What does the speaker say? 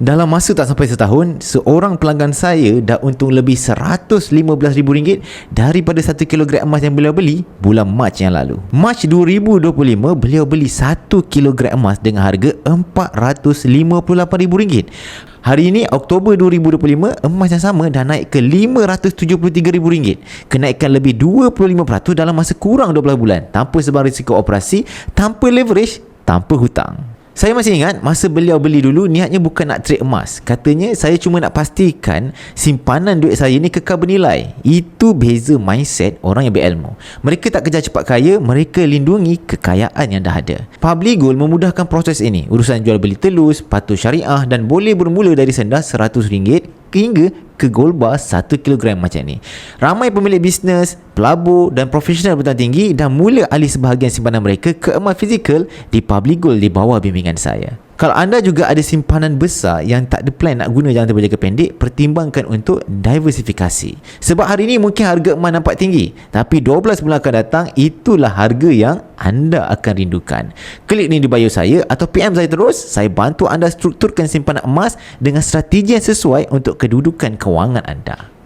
Dalam masa tak sampai setahun, seorang pelanggan saya dah untung lebih RM115,000 daripada 1 kilogram emas yang beliau beli bulan Mac yang lalu. Mac 2025, beliau beli 1 kilogram emas dengan harga RM458,000. Hari ini Oktober 2025 emas yang sama dah naik ke RM573,000. Kenaikan lebih 25% dalam masa kurang 12 bulan tanpa sebarang risiko operasi, tanpa leverage, tanpa hutang. Saya masih ingat masa beliau beli dulu niatnya bukan nak trade emas. Katanya saya cuma nak pastikan simpanan duit saya ni kekal bernilai. Itu beza mindset orang yang berilmu. Mereka tak kejar cepat kaya, mereka lindungi kekayaan yang dah ada. Public Gold memudahkan proses ini. Urusan jual beli telus, patuh syariah dan boleh bermula dari senda RM100 hingga ke gold bar 1 kg macam ni. Ramai pemilik bisnes, pelabur dan profesional bertang tinggi dah mula alih sebahagian simpanan mereka ke emas fizikal di Public Gold di bawah bimbingan saya. Kalau anda juga ada simpanan besar yang tak ada plan nak guna jangka berjangka pendek, pertimbangkan untuk diversifikasi. Sebab hari ini mungkin harga emas nampak tinggi, tapi 12 bulan akan datang itulah harga yang anda akan rindukan. Klik ni di bio saya atau PM saya terus, saya bantu anda strukturkan simpanan emas dengan strategi yang sesuai untuk kedudukan kewangan anda.